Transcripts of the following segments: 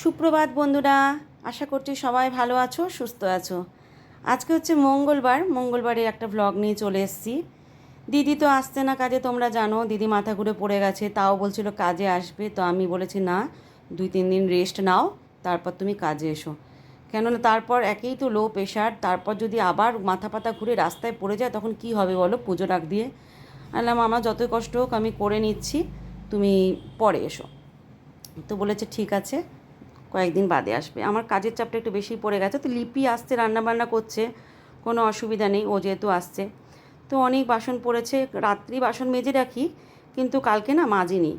সুপ্রভাত বন্ধুরা, আশা করছি সবাই ভালো আছো, সুস্থ আছো। আজকে হচ্ছে মঙ্গলবার মঙ্গলবারে একটা ভ্লগ নিয়ে চলে এসেছি। দিদি তো আসছে না কাজে, তোমরা জানো, দিদি মাথা ঘুরে পড়ে গেছে, তাও বলছিল কাজে আসবে, তো আমি বলেছি, না, দুই, তিন দিন রেস্ট নাও, তারপর তুমি কাজে এসো। কেননা তারপর একেই তো লো প্রেশার তারপর যদি আবার মাথা পাতা ঘুরে রাস্তায় পড়ে যায়, তখন কি হবে বলো পুজো ডাক দিয়ে? আনলাম আমার যতই কষ্ট হোক, আমি করে নিচ্ছি, তুমি পরে এসো। তো বলেছে, ঠিক আছে। কয়েকদিন বাদে আসবে। আমার কাজের চাপটা একটু বেশি পড়ে গেছে। তো লিপি আসছে, রান্নাবান্না করছে, কোনো অসুবিধা নেই, ও যেহেতু আসছে। তো অনেক বাসন পড়েছে, রাত্রি বাসন মেজে রাখি, কিন্তু কালকে না মাজিনি।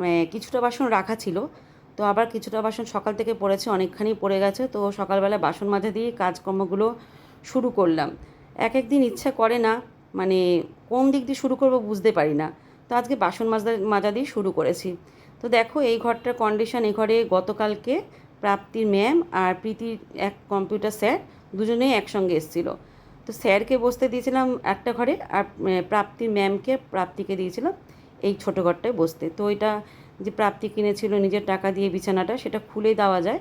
মানে কিছুটা বাসন রাখা ছিল, তো আবার কিছুটা বাসন সকাল থেকে পড়েছে, অনেকখানি পড়ে গেছে। তো সকালবেলা বাসন মাজা দিয়ে কাজকর্মগুলো শুরু করলাম। এক এক দিন ইচ্ছা করে না মানে কোন দিক দিয়ে শুরু করব বুঝতে পারি না। তো আজকে বাসন মাজা মাজা দিয়ে শুরু করেছি। তো দেখো, এই ঘরটার কন্ডিশন এই ঘরে গতকালকে প্রাপ্তির ম্যাম আর প্রীতির এক কম্পিউটার স্যার দুজনেই একসঙ্গে এসেছিল। তো স্যারকে বসতে দিয়েছিলাম একটা ঘরে আর প্রাপ্তির ম্যামকে প্রাপ্তিকে দিয়েছিলাম এই ছোটো ঘরটায় বসতে। তো ওইটা যে প্রাপ্তি কিনেছিল, নিজের টাকা দিয়ে বিছানাটা, সেটা খুলে দেওয়া যায়,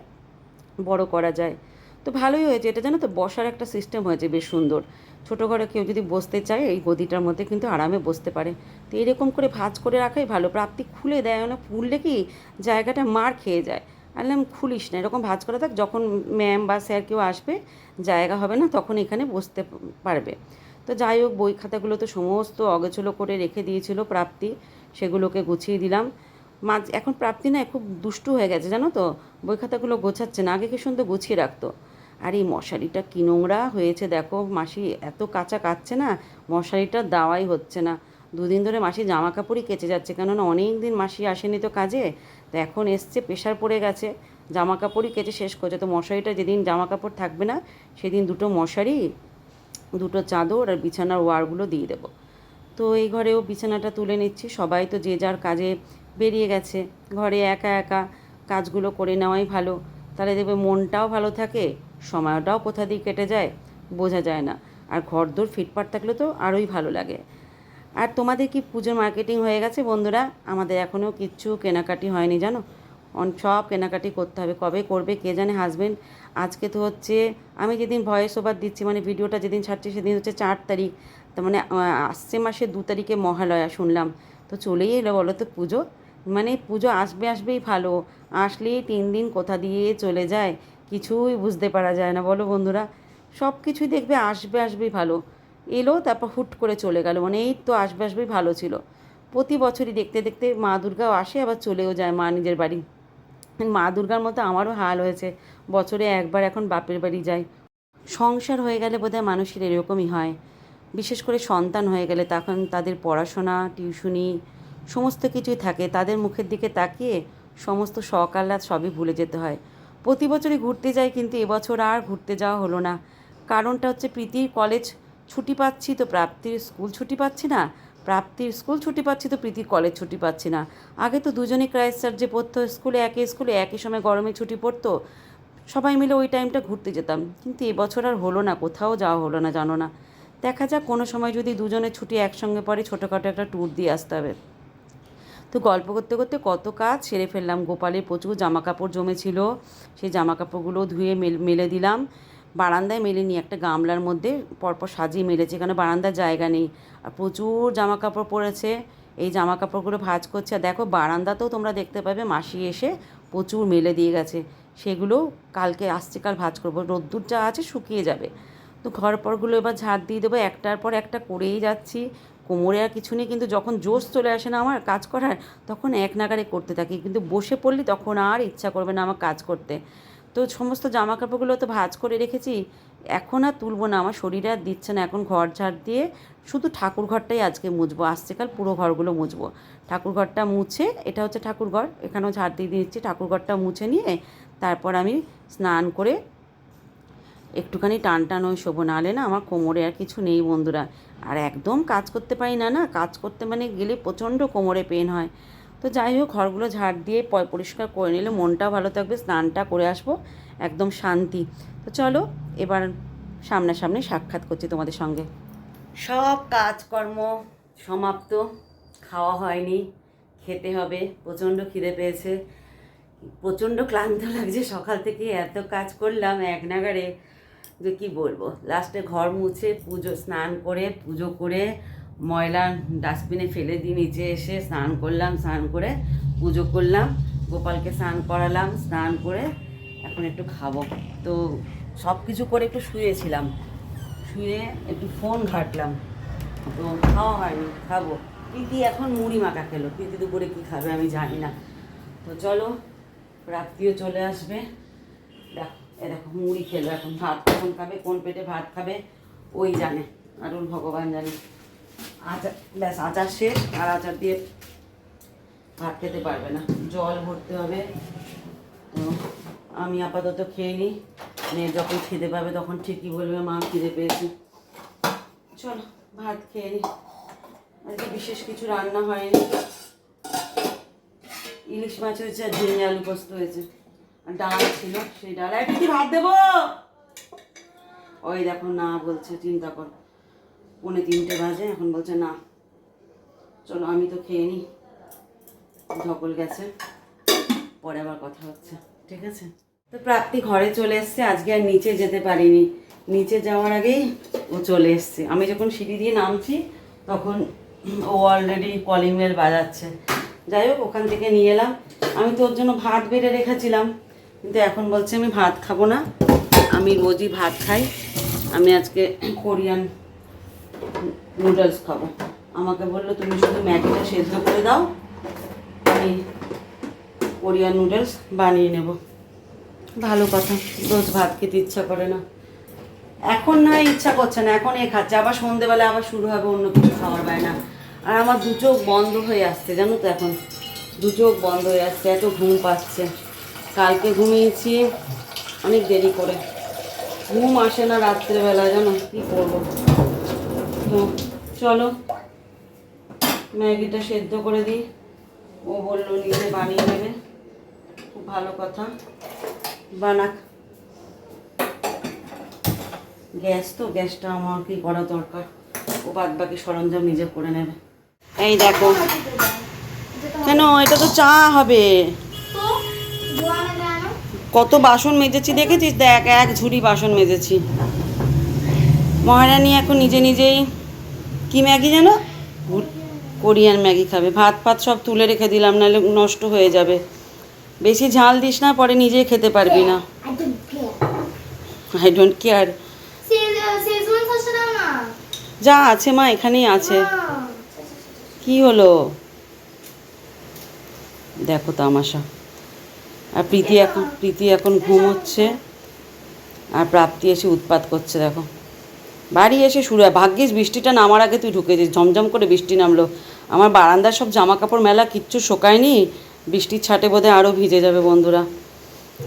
বড় করা যায়। তো ভালোই হয়েছে। এটা জানো তো, বসার একটা সিস্টেম হয়েছে, বেশ সুন্দর। ছোটো ঘরে কেউ যদি বসতে চায়, এই গদিটার মধ্যে কিন্তু আরামে বসতে পারে। তো এরকম করে ভাঁজ করে রাখাই ভালো। প্রাপ্তি খুলে দেয় না খুললে কি জায়গাটা মার খেয়ে যায়। আনলাম খুলিস না, এরকম ভাঁজ করে থাক, যখন ম্যাম বা স্যার কেউ আসবে, জায়গা হবে না, তখন এখানে বসতে পারবে। তো যাই হোক, বই খাতাগুলো তো সমস্ত অগোছলো করে রেখে দিয়েছিল প্রাপ্তি, সেগুলোকে গুছিয়ে দিলাম। মাঝ, এখন প্রাপ্তি না খুব দুষ্টু হয়ে গেছে, জানো তো? বই খাতাগুলো গোছাচ্ছে না, আগে কি সুন্দর গুছিয়ে রাখতো? আর এই মশারিটা কি নোংরা হয়েছে দেখো, মাসি এত কাঁচা কাচ্ছে না, মশারিটা দাওয়াই হচ্ছে না। দুদিন ধরে মাসি জামা কাপড়ই কেচে যাচ্ছে, কেননা অনেক দিন মাসি আসেনি তো কাজে, তো এখন এসছে, প্রেশার পড়ে গেছে জামা কাপড়ই কেচে শেষ করছে। তো মশারিটা যেদিন জামা কাপড় থাকবে না, সেদিন দুটো মশারি, দুটো চাদর আর বিছানার ওয়ারগুলো দিয়ে দেবো। তো এই ঘরেও বিছানাটা তুলে নিচ্ছি, সবাই তো যে যার কাজে বেরিয়ে গেছে, ঘরে একা একা কাজগুলো করে নেওয়াই ভালো। তাহলে দেখবে মনটাও ভালো থাকে সময়টাও কোথা দিয়ে কেটে যায় বোঝা যায় না। আর ঘরদোর ফিটপাট থাকলে তো আরোই ভালো লাগে। আর তোমাদের কি পুজোর মার্কেটিং হয়ে গেছে বন্ধুরা? আমাদের এখনও কিচ্ছু কেনাকাটি হয়নি, জানো? অন, সব কেনাকাটি করতে হবে। কবে করবে কে জানে হাজবেন্ড আজকে তো হচ্ছে, আমি যেদিন ভয়েস ওভার দিচ্ছি মানে ভিডিওটা যেদিন ছাড়ছি সেদিন হচ্ছে চার তারিখ। তার মানে আসছে মাসে দু তারিখে মহালয়া, শুনলাম। তো চলেই এলো বলো তো পুজো? মানে পুজো আসবে, আসবেই ভালো। আসলেই তিন দিন কোথা দিয়ে চলে যায়? কিছুই বুঝতে পারা যায় না। বলো বন্ধুরা সব কিছুই দেখবে আসবে আসবেই ভালো। এলো, তারপর হুট করে চলে গেল। মানে এই তো আসবে আসবেই ভালো ছিল। প্রতি বছরই দেখতে দেখতে মা দুর্গাও আসে, আবার চলেও যায় মা নিজের বাড়ি। মা দুর্গার মতো আমারও হাল হয়েছে। বছরে একবার এখন বাপের বাড়ি যাই। সংসার হয়ে গেলে বোধহয় মানুষের এরকমই হয়। বিশেষ করে সন্তান হয়ে গেলে তখন তাদের পড়াশোনা, টিউশনি সমস্ত কিছুই থাকে। তাদের মুখের দিকে তাকিয়ে সমস্ত আহ্লাদ সবই ভুলে যেতে হয়। প্রতি বছরই ঘুরতে যাই, কিন্তু এবছর আর ঘুরতে যাওয়া হলো না। কারণটা হচ্ছে প্রীতির কলেজ ছুটি পাচ্ছি তো প্রাপ্তির স্কুল ছুটি পাচ্ছি না। প্রাপ্তির স্কুল ছুটি পাচ্ছি তো প্রীতির কলেজ ছুটি পাচ্ছি না। আগে তো ক্রাইস্ট চার্চে পড়তো স্কুলে, একই স্কুলে, একই সময় গরমে ছুটি পড়তো, সবাই মিলে ওই টাইমটা ঘুরতে যেতাম। কিন্তু এবছর আর হলো না, কোথাও যাওয়া হলো না, জানো না। দেখা যাক, কোনো সময় যদি দুজনের ছুটি একসঙ্গে পরে ছোটোখাটো একটা ট্যুর দিয়ে আসতে হবে। তো গল্প করতে করতে কত কাজ সেরে ফেললাম। গোপালের প্রচুর জামা কাপড় জমেছিল। সেই জামা কাপড়গুলো ধুয়ে মেল- দিলাম। বারান্দায় মেলে নিয়ে একটা গামলার মধ্যে পরপর সাজিয়ে মেলেছে কারণ বারান্দার জায়গা নেই। আর প্রচুর জামা কাপড় পরেছে এই জামা কাপড়গুলো ভাঁজ করছে। আর দেখো, বারান্দাতেও তোমরা দেখতে পাবে মাসি এসে প্রচুর মেলে দিয়ে গেছে। সেগুলো কালকে, আসছে কাল ভাঁজ করব। রোদ্দুর যা আছে শুকিয়ে যাবে। তো ঘর পরগুলো এবার ঝাড় দিয়ে দেবো। একটার পর একটা করেই যাচ্ছি। কোমরে আর কিছু নেই, কিন্তু যখন জোশ চলে আসে না আমার কাজ করার, তখন এক নাগারে করতে থাকি। কিন্তু বসে পড়লি তখন আর ইচ্ছা করবে না আমার কাজ করতে। তো সমস্ত জামা কাপড়গুলো তো ভাজ করে রেখেছি, এখন আর তুলবো না। আমার শরীরে আর দিচ্ছে না, এখন ঘর ঝাড় দিয়ে শুধু ঠাকুর ঘরটাই আজকে মুছবো। আসছে কাল পুরো ঘরগুলো মুছবো। ঠাকুর ঘরটা মুছে, এটা হচ্ছে ঠাকুর ঘর, এখানেও ঝাড় দিয়ে দিচ্ছি ঠাকুর ঘরটা মুছে নিয়ে তারপর আমি স্নান করে একটুখানি টান টান ওই শোবো নাহলে না আমার কোমরে আর কিছু নেই বন্ধুরা। আর একদম কাজ করতে পারি না না? কাজ করতে মানে গেলে প্রচণ্ড কোমরে পেন হয়। তো যাই হোক, ঘরগুলো ঝাড় দিয়ে পরিষ্কার করে নিলে মনটাও ভালো থাকবে, স্নানটা করে আসব, একদম শান্তি। তো চলো, এবার সামনাসামনি সাক্ষাৎ করছি তোমাদের সঙ্গে। সব কাজকর্ম সমাপ্ত, খাওয়া হয়নি, খেতে হবে, প্রচণ্ড খিদে পেয়েছে। প্রচণ্ড ক্লান্ত লাগছে, সকাল থেকে এত কাজ করলাম এক নাগারে যে কি বলব, লাস্টে ঘর মুছে পুজো, স্নান করে, পুজো করে ময়লা ডাস্টবিনে ফেলে দিয়ে নিচে এসে স্নান করলাম, স্নান করে পুজো করলাম, গোপালকে স্নান করালাম, স্নান করে এখন একটু খাব। তো সব কিছু করে একটু শুয়েছিলাম, শুয়ে একটু ফোন ঘাটলাম। তো খাওয়া হয়নি, খাব। প্রীতি এখন মুড়ি মাখা খেলো। প্রীতি দুপুরে কী খাবে আমি জানি না। তো চলো, রাত্রিও চলে আসবে। দেখ এ দেখো মুড়ি খেলো, এখন ভাত কখন খাবে, কোন পেটে ভাত খাবে, ওই জানে। আরুল ভগবান জানে। আচার ব্যাস, আচার শেষ, আর আচার দিয়ে ভাত খেতে পারবে না। জল ভরতে হবে। তো আমি আপাতত খেয়ে নিই। মেয়ে যখন খেতে পাবে তখন ঠিকই বলবে, মা, খিদে পেয়েছি। চলো, ভাত খেয়ে নিই। আজকে বিশেষ কিছু রান্না হয়নি। ইলিশ মাছ হয়েছে আর ঝিঙে আলু পোস্ত হয়েছে। আর ডাল ছিল, সেই ডাল। আর কি ভাত দেবো? ওই দেখো, না বলছে, চিন্তা কর। পৌনে তিনটে বাজে, এখন বলছে, না। চলো, আমি তো খেয়ে নিই ধকল গেছে। পরে আবার কথা হচ্ছে, ঠিক আছে? তো প্রাপ্তি ঘরে চলে এসছে, আজকে আর নিচে যেতে পারিনি। নিচে যাওয়ার আগেই ও চলে এসছে। আমি যখন সিঁড়ি দিয়ে নামছি, তখন ও অলরেডি কলিং বেল বাজাচ্ছে। যাই হোক, ওখান থেকে নিয়ে এলাম। আমি তোর জন্য ভাত বেড়ে রেখেছিলাম। কিন্তু এখন বলছে আমি ভাত খাব না। আমি রোজই ভাত খাই। আমি আজকে কোরিয়ান নুডলস খাব। আমাকে বলল তুমি শুধু ম্যাগিটা সেদ্ধ করে দাও। আমি কোরিয়ান নুডলস বানিয়ে নেব। ভালো কথা। রোজ ভাত খেতে ইচ্ছা করে না। এখন না ইচ্ছা করছে না। এখন এ খাচ্ছে। আবার সন্ধেবেলা আবার শুরু হবে অন্য কিছু খাবার বায়না আর আমার দু চোখ বন্ধ হয়ে আসছে জানো তো এখন। দু চোখ বন্ধ হয়ে আসছে এত ঘুম পাচ্ছে। কালকে ঘুমিয়েছি। অনেক দেরি করে। ঘুম আসে না রাত্রেবেলা, জানো? কী করব? তো চলো, ম্যাগিটা সেদ্ধ করে দিই। ও বলল নিজে বানিয়ে নেবে। খুব ভালো কথা। বানাক। গ্যাস তো, গ্যাসটা আমার কি করা দরকার? ও বাদ বাকি সরঞ্জাম নিজে করে নেবে। এই দেখো। কেন? এটা তো চা হবে। কত বাসন মেজেছি দেখেছিস? দেখ এক ঝুড়ি বাসন মেজেছি। মহারানী এখন নিজে নিজেই কি ম্যাগি যেন কোরিয়ান ম্যাগি খাবে। ভাত ফাত সব তুলে রেখে দিলাম নাহলে নষ্ট হয়ে যাবে। বেশি ঝাল দিস না পরে নিজেই খেতে পারবি না. আই ডোন্ট কেয়ার যা আছে মা এখানেই আছে। কি হলো? দেখো তামাশা। আর প্রীতি এখন প্রীতি এখন ঘুমোচ্ছে আর প্রাপ্তি এসে উৎপাত করছে দেখো। বাড়ি এসে শুরু হয়। ভাগ্যিস বৃষ্টিটা নামার আগে তুই ঢুকেছিস। ঝমঝম করে বৃষ্টি নামলো। আমার বারান্দার সব জামা কাপড় মেলা কিচ্ছু শোকায়নি। বৃষ্টির ছাটে বোধহয় আরও ভিজে যাবে বন্ধুরা।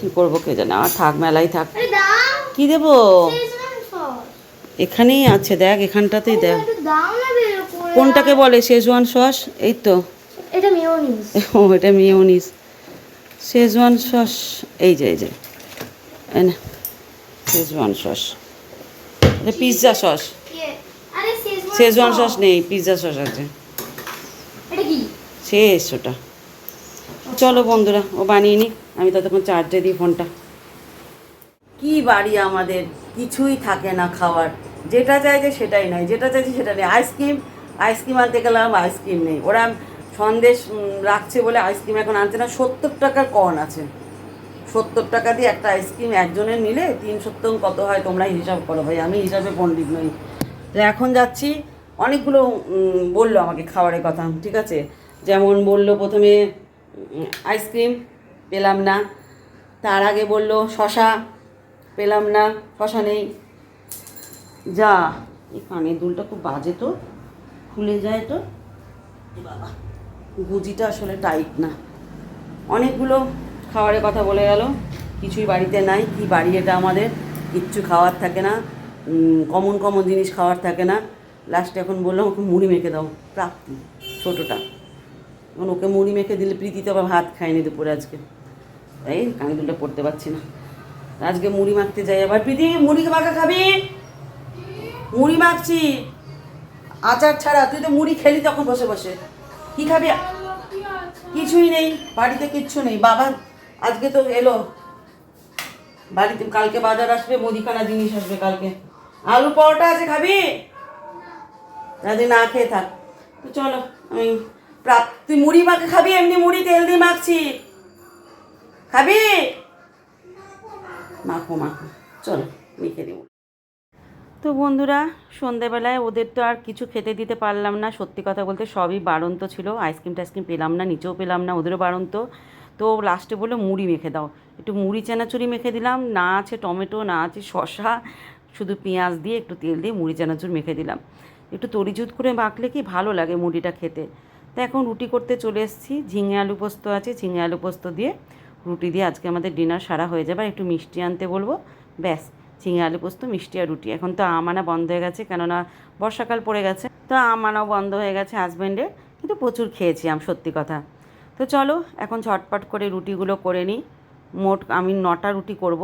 কি করব কে জানে? আর থাক মেলাই থাক। কি দেবো? এখানেই আছে দেখ এখানটাতেই দেখ। কোনটাকে বলে? Schezwan sauce? এই তো। এটা মেয়োনিজ। ও এটা মিওনিস শেজওয়ান সস এই যে এই যে না শেজওয়ান সস এটা পিৎজা সস শেজওয়ান সস নেই পিৎজা সস আছে। শেষ ওটা। চলো বন্ধুরা ও বানিয়ে নিক। আমি ততক্ষণ চার্জে দিই ফোনটা। কি বাড়ি আমাদের? কিছুই থাকে না খাওয়ার। যেটা চাইছে সেটাই নয় যেটা চাইছে সেটা নেই। আইসক্রিম আইসক্রিম আনতে গেলাম আইসক্রিম নেই। ওরা সন্দেশ রাখছে বলে আইসক্রিম এখন আনছে না। সত্তর টাকার কর্ন আছে। সত্তর টাকা দিয়ে একটা আইসক্রিম একজনের নিলে তিন সত্তর কত হয় তোমরা হিসাব করো ভাই। আমি হিসাবে পণ্ডিত নই। তো এখন যাচ্ছি। অনেকগুলো বলল আমাকে খাবারের কথা, ঠিক আছে? যেমন বলল প্রথমে আইসক্রিম, পেলাম না। তার আগে বলল শশা, পেলাম না, শশা নেই। যা, এই কানের দুলটা খুব বাজে তো। খুলে যায় তো। বাবা। গুজিটা আসলে টাইট না। অনেকগুলো খাবারের কথা বলে গেল, কিছুই বাড়িতে নাই, কি বাড়ি এটা আমাদের, কিচ্ছু খাওয়ার থাকে না কমন কমন জিনিস খাওয়ার থাকে না। লাস্টে এখন বললাম, ওকে মুড়ি মেখে দাও, প্রাপ্তি, ছোটোটা। এখন ওকে মুড়ি মেখে দিলে প্রীতি তো আবার ভাত খায়নি দুপুরে আজকে। এই, কানে দুলটা পড়তে পারছি না। আজকে মুড়ি মাখতে যাই আবার। প্রীতি, মুড়ি মাখা খাবি? মুড়ি মাখছি। আচার ছাড়া, তুই তো মুড়ি খেলি তখন বসে বসে। কি খাবি? কিছুই নেই, বাড়িতে কিচ্ছু নেই। বাবা আজকে তো এলো। বাড়িতে কালকে বাজার আসবে, মুদিখানা জিনিস আসবে কালকে। আলু পরোটা আছে, খাবি? যদি না খেয়ে থাক। চলো, আমি তুই মুড়ি মাখে খাবি? এমনি মুড়ি তেল দিয়ে মাখছি। খাবি? মাখো মাখো। চলো, মেখে দিব। তো বন্ধুরা, সন্ধেবেলায় ওদের তো আর কিছু খেতে দিতে পারলাম না। সত্যি কথা বলতে সবই বাড়ন্ত ছিল। আইসক্রিম টাইসক্রিম পেলাম না নিচেও পেলাম না, ওদেরও বাড়ন্ত। তো লাস্টে বলল, মুড়ি মেখে দাও। একটু মুড়ি, চানাচুরি মেখে দিলাম। না আছে টমেটো, না আছে শশা শুধু পেঁয়াজ দিয়ে একটু তেল দিয়ে মুড়ি, চানাচুর মেখে দিলাম। একটু তরিজুত করে মাখলে কি ভালো লাগে মুড়িটা খেতে? তো এখন রুটি করতে চলে এসেছি। ঝিঙে আলু পোস্ত আছে, ঝিঙে আলু পোস্ত দিয়ে রুটি দিয়ে আজকে আমাদের ডিনার সারা হয়ে যাবে। একটু মিষ্টি আনতে বলব। ব্যাস। ঝিঙে আলু পোস্ত, মিষ্টি আর রুটি। এখন তো আম আনা বন্ধ হয়ে গেছে, কেননা বর্ষাকাল পড়ে গেছে। তো আম আনাও বন্ধ হয়ে গেছে হাজব্যান্ডের কিন্তু প্রচুর খেয়েছি আম, সত্যি কথা। তো চলো, এখন ঝটপট করে রুটিগুলো করে নিই। মোট আমি নটা রুটি করব।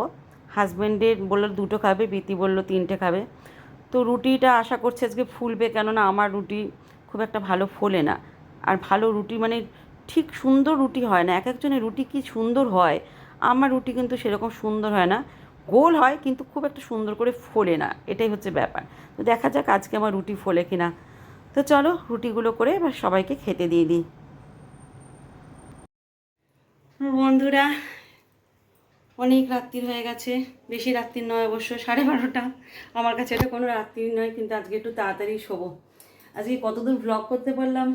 হাজব্যান্ডের বলল দুটো খাবে বিতি বলল তিনটে খাবে। তো রুটিটা আশা করছি আজকে ফুলবে, কেননা আমার রুটি খুব একটা ভালো ফোলে না। আর ভালো রুটি মানে ঠিক সুন্দর রুটি হয় না, এক একজনের রুটি কি সুন্দর হয়? আমার রুটি কিন্তু সেরকম সুন্দর হয় না। গোল হয়, কিন্তু খুব একটা সুন্দর করে ফোলে না। এটাই হচ্ছে ব্যাপার। তো দেখা যাক আজকে আমার রুটি ফোলে কিনা। তো চলো রুটিগুলো করে এবার সবাইকে খেতে দিয়ে দিই। বন্ধুরা, অনেক রাত্রির হয়ে গেছে। বেশি রাত্রির নয় অবশ্য, সাড়ে বারোটা। আমার কাছে এটা কোনো রাত্রির নয়, কিন্তু আজকে একটু তাড়াতাড়ি শোবো। আজকে কতদূর ব্লগ করতে পারলাম,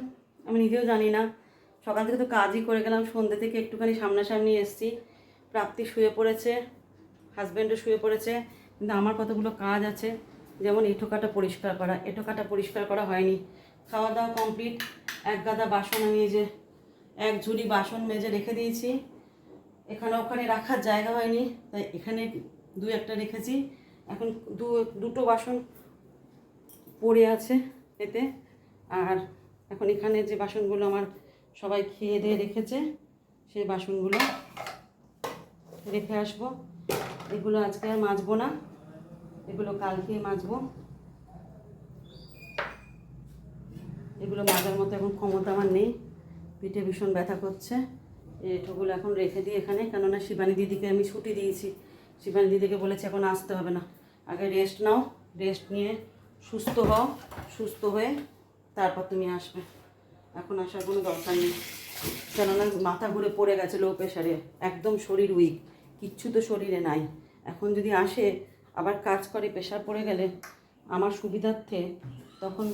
আমি নিজেও জানি না। সকাল থেকে তো কাজই করে গেলাম, সন্ধ্যে থেকে একটুখানি সামনাসামনি এসেছি। প্রাপ্তি শুয়ে পড়েছে। হাজব্যান্ডও শুয়ে পড়েছে, কিন্তু আমার কতগুলো কাজ আছে, যেমন এঁঠোকাটা পরিষ্কার করা। এঁঠোকাটা পরিষ্কার করা হয়নি। খাওয়া দাওয়া কমপ্লিট এক গাদা বাসন আমি এই যে, এক ঝুড়ি বাসন মেজে রেখে দিয়েছি। এখানে ওখানে রাখার জায়গা হয়নি, তাই এখানে দু একটা রেখেছি। এখন দু, দুটো বাসন পড়ে আছে এতে। আর এখন এখানে যে বাসনগুলো আমার সবাই খেয়ে দিয়ে রেখেছে, সেই বাসনগুলো রেখে আসব। এগুলো আজকে আর মাজবো না। এগুলো কালকে মাজবো। এগুলো মাজার মতো এখন ক্ষমতা আমার নেই। পিঠে ভীষণ ব্যথা করছে। এটুকুলো এখন রেখে দিই এখানে, কেননা শিবানী দিদিকে আমি ছুটি দিয়েছি। শিবানী দিদিকে বলেছে এখন আসতে হবে না। আগে রেস্ট নাও রেস্ট নিয়ে সুস্থ হও, সুস্থ হয়ে তারপর তুমি আসবে। এখন আসার কোনো দরকার নেই। কেননা মাথা ঘুরে পড়ে গেছে লো প্রেশারে একদম শরীর উইক কিচ্ছু তো শরীরে নাই। এখন যদি আসে, আবার কাজ করে, প্রেশার পড়ে গেলে আমার সুবিধার্থে তখন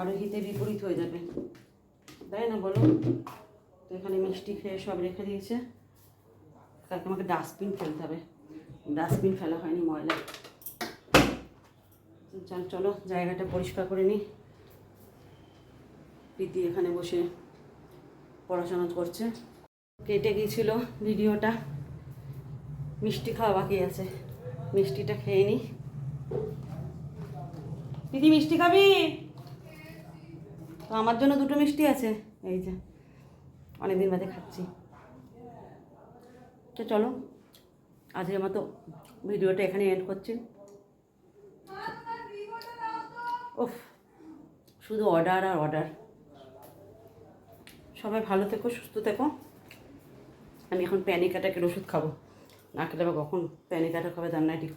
আরও হিতে বিপরীত হয়ে যাবে। তাই না বলো? তো এখানে মিষ্টি খেয়ে সব রেখে দিয়েছে। কালকে আমাকে ডাস্টবিন ফেলতে হবে। ডাস্টবিন ফেলা হয়নি ময়লা। চল, চলো, জায়গাটা পরিষ্কার করে নিই। প্রীতি এখানে বসে পড়াশোনা করছে। কেটে গিয়েছিল ভিডিওটা। মিষ্টি খাওয়া বাকি আছে। মিষ্টিটা খেয়ে নিই দিদি, মিষ্টি খাবি? তো আমার জন্য দুটো মিষ্টি আছে। এই যে, অনেকদিন বাদে খাচ্ছি। তো চলো, আজকের মতো ভিডিওটা এখানে এন্ড করছি। ওফ শুধু অর্ডার আর অর্ডার সবাই ভালো থেকো, সুস্থ থেকো। আমি এখন প্যানিক অ্যাটাকের ওষুধ খাব। না খেলে আবার কখন প্যানিক অ্যাটাক হবে তার নাইটি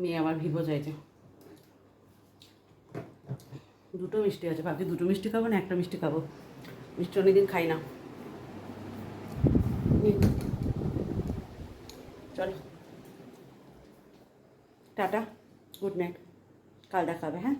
মেয়ে আমার ভিভো চাইছে দুটো মিষ্টি আছে, ভাবছি দুটো মিষ্টি খাব না একটা মিষ্টি খাব। মিষ্টি অনেকদিন খাই না। চলো। Tata, good night. কাল দেখা হবে হ্যাঁ?